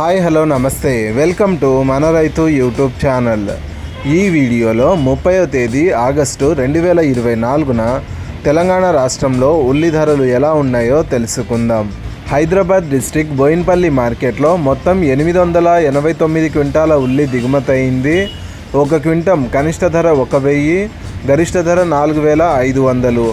Hi hello నమస్తే. Welcome to మన రైతు యూట్యూబ్ ఛానల్. ఈ వీడియోలో ముప్పయో తేదీ ఆగస్టు రెండు వేల ఇరవై నాలుగున తెలంగాణ రాష్ట్రంలో ఉల్లి ధరలు ఎలా ఉన్నాయో తెలుసుకుందాం. హైదరాబాద్ డిస్టిక్ బోయిన్పల్లి మార్కెట్లో మొత్తం ఎనిమిది వందల ఎనభై తొమ్మిది క్వింటాల ఉల్లి దిగుమతి అయింది. ఒక క్వింటం కనిష్ట ధర ఒక వెయ్యి గరిష్ట ధర నాలుగు వేల ఐదు వందలు.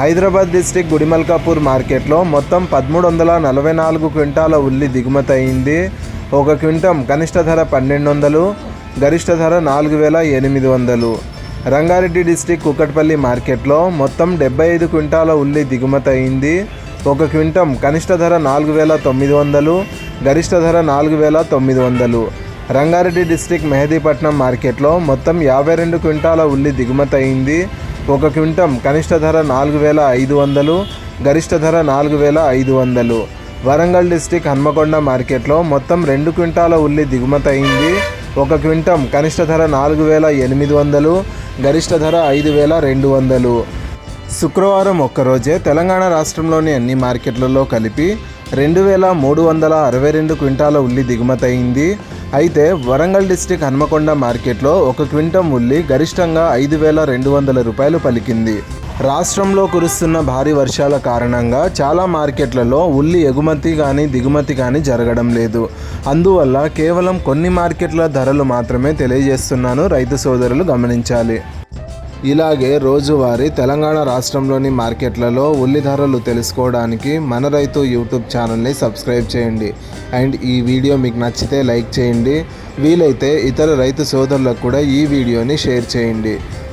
హైదరాబాద్ డిస్టిక్ గుడిమల్కాపూర్ మార్కెట్లో మొత్తం పదమూడు వందల నలభై నాలుగు క్వింటాల ఉల్లి దిగుమతి అయింది. ఒక క్వింటం కనిష్ట ధర పన్నెండు వందలు గరిష్ట ధర నాలుగు వేల ఎనిమిది వందలు. రంగారెడ్డి డిస్టిక్ కుక్కట్పల్లి మార్కెట్లో మొత్తం డెబ్బై ఐదు క్వింటాల ఉల్లి దిగుమతి అయింది. ఒక క్వింటం కనిష్ట ధర నాలుగు వేల తొమ్మిది వందలు గరిష్ట ధర నాలుగు వేల తొమ్మిది వందలు. రంగారెడ్డి డిస్టిక్ మెహదీపట్నం మార్కెట్లో మొత్తం యాభై రెండు క్వింటాల ఉల్లి దిగుమతి అయింది. ఒక క్వింటం కనిష్ట ధర నాలుగు వేల ఐదు వందలు గరిష్ట ధర నాలుగు వేల ఐదు వందలు. వరంగల్ డిస్టిక్ హన్మకొండ మార్కెట్లో మొత్తం రెండు క్వింటాల ఉల్లి దిగుమతి అయింది. ఒక క్వింటం కనిష్ట ధర నాలుగు వేల ఎనిమిది వందలు గరిష్ట ధర ఐదు వేల రెండు వందలు. శుక్రవారం ఒక్కరోజే తెలంగాణ రాష్ట్రంలోని అన్ని మార్కెట్లలో కలిపి రెండు వేల మూడు వందల అరవై రెండు క్వింటాల ఉల్లి దిగుమతి అయింది. అయితే వరంగల్ డిస్టిక్ హన్మకొండ మార్కెట్లో ఒక క్వింటం ఉల్లి గరిష్టంగా ఐదు వేల రెండు వందల రూపాయలు పలికింది. రాష్ట్రంలో కురుస్తున్న భారీ వర్షాల కారణంగా చాలా మార్కెట్లలో ఉల్లి ఎగుమతి కానీ దిగుమతి కానీ జరగడం లేదు. అందువల్ల కేవలం కొన్ని మార్కెట్ల ధరలు మాత్రమే తెలియజేస్తున్నాను రైతు సోదరులు గమనించాలి. ఇలాగే రోజువారీ తెలంగాణ రాష్ట్రంలోని మార్కెట్లలో ఉల్లి ధరలు తెలుసుకోవడానికి మన రైతు యూట్యూబ్ ఛానల్ని సబ్స్క్రైబ్ చేయండి. అండ్ ఈ వీడియో మీకు నచ్చితే లైక్ చేయండి. వీలైతే ఇతర రైతు సోదరులకు కూడా ఈ వీడియోని షేర్ చేయండి.